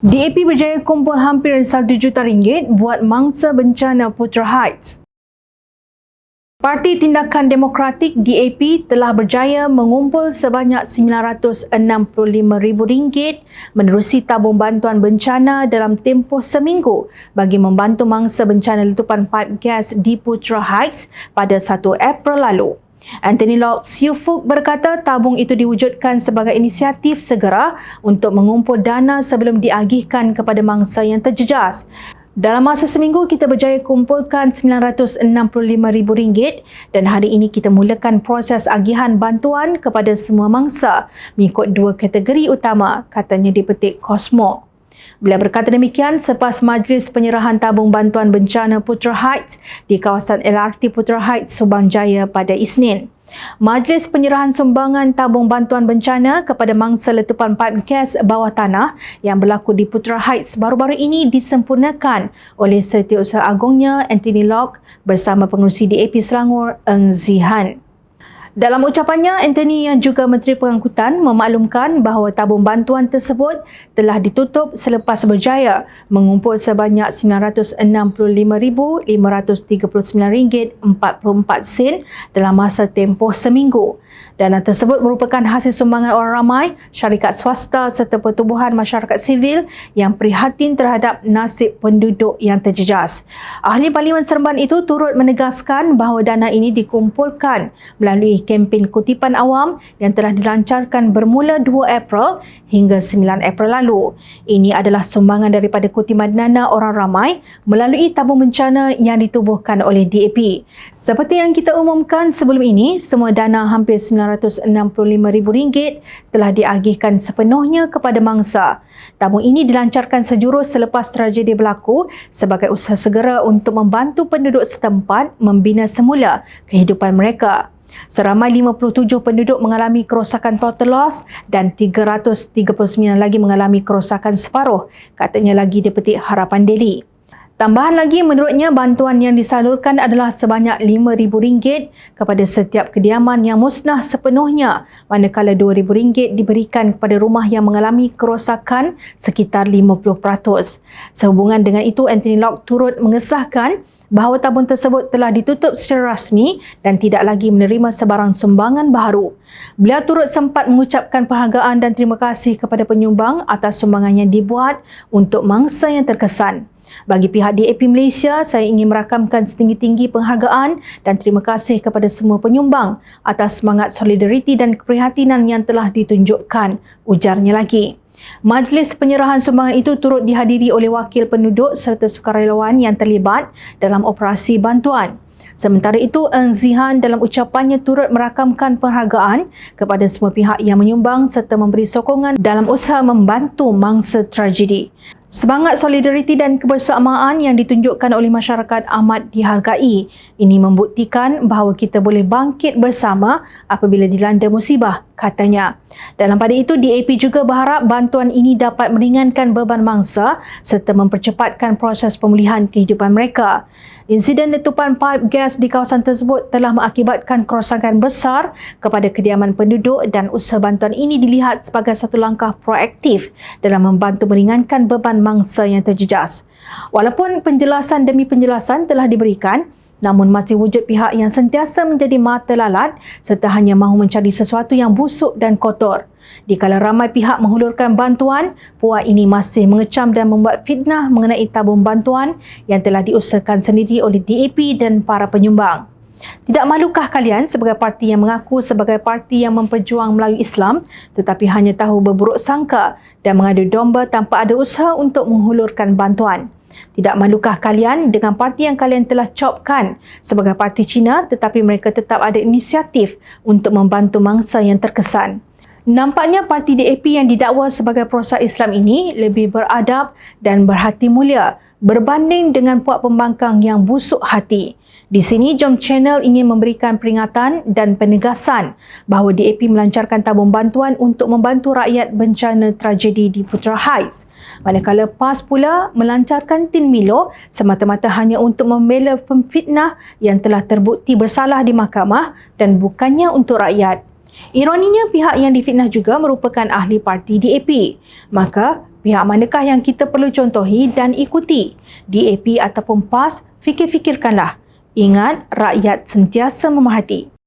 DAP berjaya kumpul hampir 1 juta ringgit buat mangsa bencana Putra Heights. Parti Tindakan Demokratik DAP telah berjaya mengumpul sebanyak RM965,000 menerusi tabung bantuan bencana dalam tempoh seminggu bagi membantu mangsa bencana letupan paip gas di Putra Heights pada 1 April lalu. Anthony Locke Siufuk berkata tabung itu diwujudkan sebagai inisiatif segera untuk mengumpul dana sebelum diagihkan kepada mangsa yang terjejas. Dalam masa seminggu, kita berjaya kumpulkan RM965,000 dan hari ini kita mulakan proses agihan bantuan kepada semua mangsa mengikut dua kategori utama, katanya di petik Cosmo. Beliau berkata demikian selepas majlis penyerahan tabung bantuan bencana Putra Heights di kawasan LRT Putra Heights, Subang Jaya pada Isnin. Majlis penyerahan sumbangan tabung bantuan bencana kepada mangsa letupan paip gas bawah tanah yang berlaku di Putra Heights baru-baru ini disempurnakan oleh Setiausaha Agungnya Anthony Locke bersama pengurusi DAP Selangor Eng Zihan. Dalam ucapannya, Anthony yang juga Menteri Pengangkutan memaklumkan bahawa tabung bantuan tersebut telah ditutup selepas berjaya mengumpul sebanyak RM906,539.44 dalam masa tempoh seminggu. Dana tersebut merupakan hasil sumbangan orang ramai, syarikat swasta serta pertubuhan masyarakat sivil yang prihatin terhadap nasib penduduk yang terjejas. Ahli Parlimen Seremban itu turut menegaskan bahawa dana ini dikumpulkan melalui kempen kutipan awam yang telah dilancarkan bermula 2 April hingga 9 April lalu. Ini adalah sumbangan daripada kutipan dana orang ramai melalui tabung bencana yang ditubuhkan oleh DAP. Seperti yang kita umumkan sebelum ini, semua dana hampir RM965,000 telah diagihkan sepenuhnya kepada mangsa. Tabung ini dilancarkan sejurus selepas tragedi berlaku sebagai usaha segera untuk membantu penduduk setempat membina semula kehidupan mereka. Seramai 57 penduduk mengalami kerosakan total loss dan 339 lagi mengalami kerosakan separuh, katanya lagi di petik Harapan Daily. Tambahan lagi menurutnya bantuan yang disalurkan adalah sebanyak RM5,000 kepada setiap kediaman yang musnah sepenuhnya manakala RM2,000 diberikan kepada rumah yang mengalami kerosakan sekitar 50%. Sehubungan dengan itu Anthony Locke turut mengesahkan bahawa tabung tersebut telah ditutup secara rasmi dan tidak lagi menerima sebarang sumbangan baru. Beliau turut sempat mengucapkan penghargaan dan terima kasih kepada penyumbang atas sumbangan yang dibuat untuk mangsa yang terkesan. Bagi pihak DAP Malaysia, saya ingin merakamkan setinggi-tinggi penghargaan dan terima kasih kepada semua penyumbang atas semangat solidariti dan keprihatinan yang telah ditunjukkan, ujarnya lagi. Majlis penyerahan sumbangan itu turut dihadiri oleh wakil penduduk serta sukarelawan yang terlibat dalam operasi bantuan. Sementara itu, Eng Zihan dalam ucapannya turut merakamkan penghargaan kepada semua pihak yang menyumbang serta memberi sokongan dalam usaha membantu mangsa tragedi. Semangat solidariti dan kebersamaan yang ditunjukkan oleh masyarakat amat dihargai. Ini membuktikan bahawa kita boleh bangkit bersama apabila dilanda musibah, katanya. Dalam pada itu, DAP juga berharap bantuan ini dapat meringankan beban mangsa serta mempercepatkan proses pemulihan kehidupan mereka. Insiden letupan paip gas di kawasan tersebut telah mengakibatkan kerosakan besar kepada kediaman penduduk dan usaha bantuan ini dilihat sebagai satu langkah proaktif dalam membantu meringankan beban mangsa yang terjejas. Walaupun penjelasan demi penjelasan telah diberikan, namun masih wujud pihak yang sentiasa menjadi mata lalat serta hanya mahu mencari sesuatu yang busuk dan kotor. Dikala ramai pihak menghulurkan bantuan, puak ini masih mengecam dan membuat fitnah mengenai tabung bantuan yang telah diusahakan sendiri oleh DAP dan para penyumbang. Tidak malukah kalian sebagai parti yang mengaku sebagai parti yang memperjuang Melayu Islam tetapi hanya tahu berburuk sangka dan mengadu domba tanpa ada usaha untuk menghulurkan bantuan? Tidak malukah kalian dengan parti yang kalian telah copkan sebagai parti Cina tetapi mereka tetap ada inisiatif untuk membantu mangsa yang terkesan? Nampaknya parti DAP yang didakwa sebagai perosak Islam ini lebih beradab dan berhati mulia berbanding dengan puak pembangkang yang busuk hati. Di sini, Jom Channel ingin memberikan peringatan dan penegasan bahawa DAP melancarkan tabung bantuan untuk membantu rakyat bencana tragedi di Putra Heights. Manakala PAS pula melancarkan Tin Milo semata-mata hanya untuk membela pemfitnah yang telah terbukti bersalah di mahkamah dan bukannya untuk rakyat. Ironinya pihak yang difitnah juga merupakan ahli parti DAP. Maka Pihak manakah yang kita perlu contohi dan ikuti? DAP ataupun PAS, fikir-fikirkanlah. Ingat, rakyat sentiasa memahati.